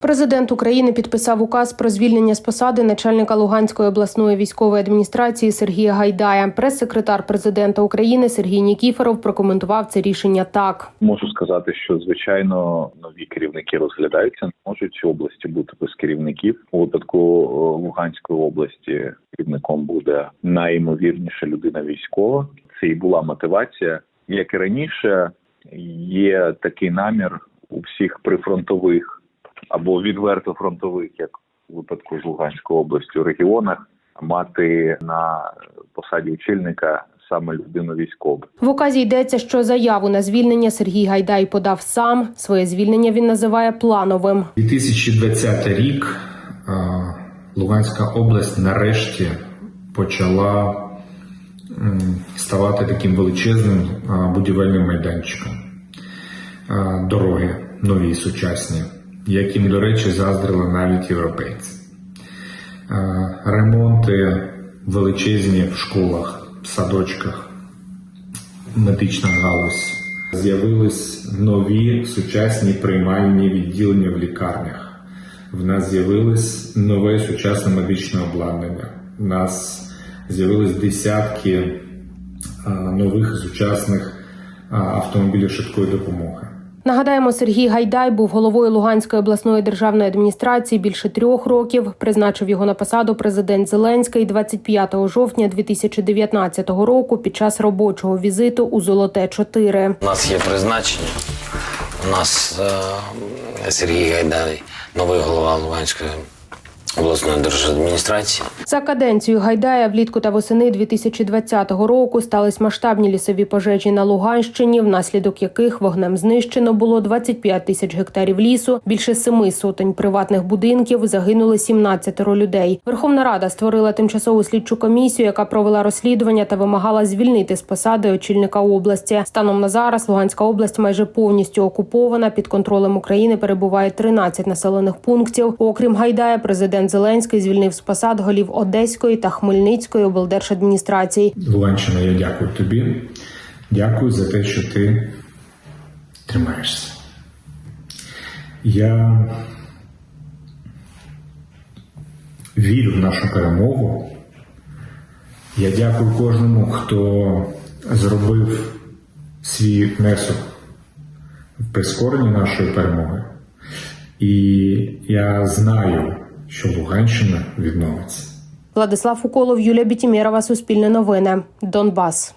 Президент України підписав указ про звільнення з посади начальника Луганської обласної військової адміністрації Сергія Гайдая. Прес-секретар президента України Сергій Нікіфоров прокоментував це рішення так. Можу сказати, що звичайно нові керівники розглядаються. Не можуть області бути без керівників. У випадку е, Луганської області керівником буде найімовірніша людина військова. Це і була мотивація. Як і раніше, є такий намір у всіх прифронтових або відверто фронтових, як у випадку з Луганської області, у регіонах мати на посаді очільника саме людину військову. В указі йдеться, що заяву на звільнення Сергій Гайдай подав сам. Своє звільнення він називає плановим. 2020 рік Луганська область нарешті почала ставати таким величезним будівельним майданчиком. Дороги нові, сучасні, яким, до речі, заздрили навіть європейці. Ремонти величезні в школах, в садочках, медична галузь. З'явились нові сучасні приймальні відділення в лікарнях. В нас з'явилось нове сучасне медичне обладнання. У нас з'явились десятки нових сучасних автомобілів швидкої допомоги. Нагадаємо, Сергій Гайдай був головою Луганської обласної державної адміністрації більше трьох років. Призначив його на посаду президент Зеленський 25 жовтня 2019 року під час робочого візиту у Золоте 4 У нас є призначення. У нас е, Сергій Гайдай, новий голова Луганської обласної держадміністрації. За каденцію Гайдая влітку та восени 2020 року стались масштабні лісові пожежі на Луганщині, внаслідок яких вогнем знищено було 25 тисяч гектарів лісу, більше семи сотень приватних будинків. Загинули 17 людей. Верховна Рада створила тимчасову слідчу комісію, яка провела розслідування та вимагала звільнити з посади очільника області. Станом на зараз Луганська область майже повністю окупована. Під контролем України перебуває 13 населених пунктів. Окрім Гайдая, президент Зеленський звільнив з посад голів Одеської та Хмельницької облдержадміністрацій. Луганщина, я дякую тобі. Дякую за те, що ти тримаєшся. Я вірю в нашу перемогу. Я дякую кожному, хто зробив свій внесок в прискорення нашої перемоги. І я знаю, що Луганщина відновиться. Владислав Уколов, Юлія Бітімєрова, Суспільне новини, Донбас.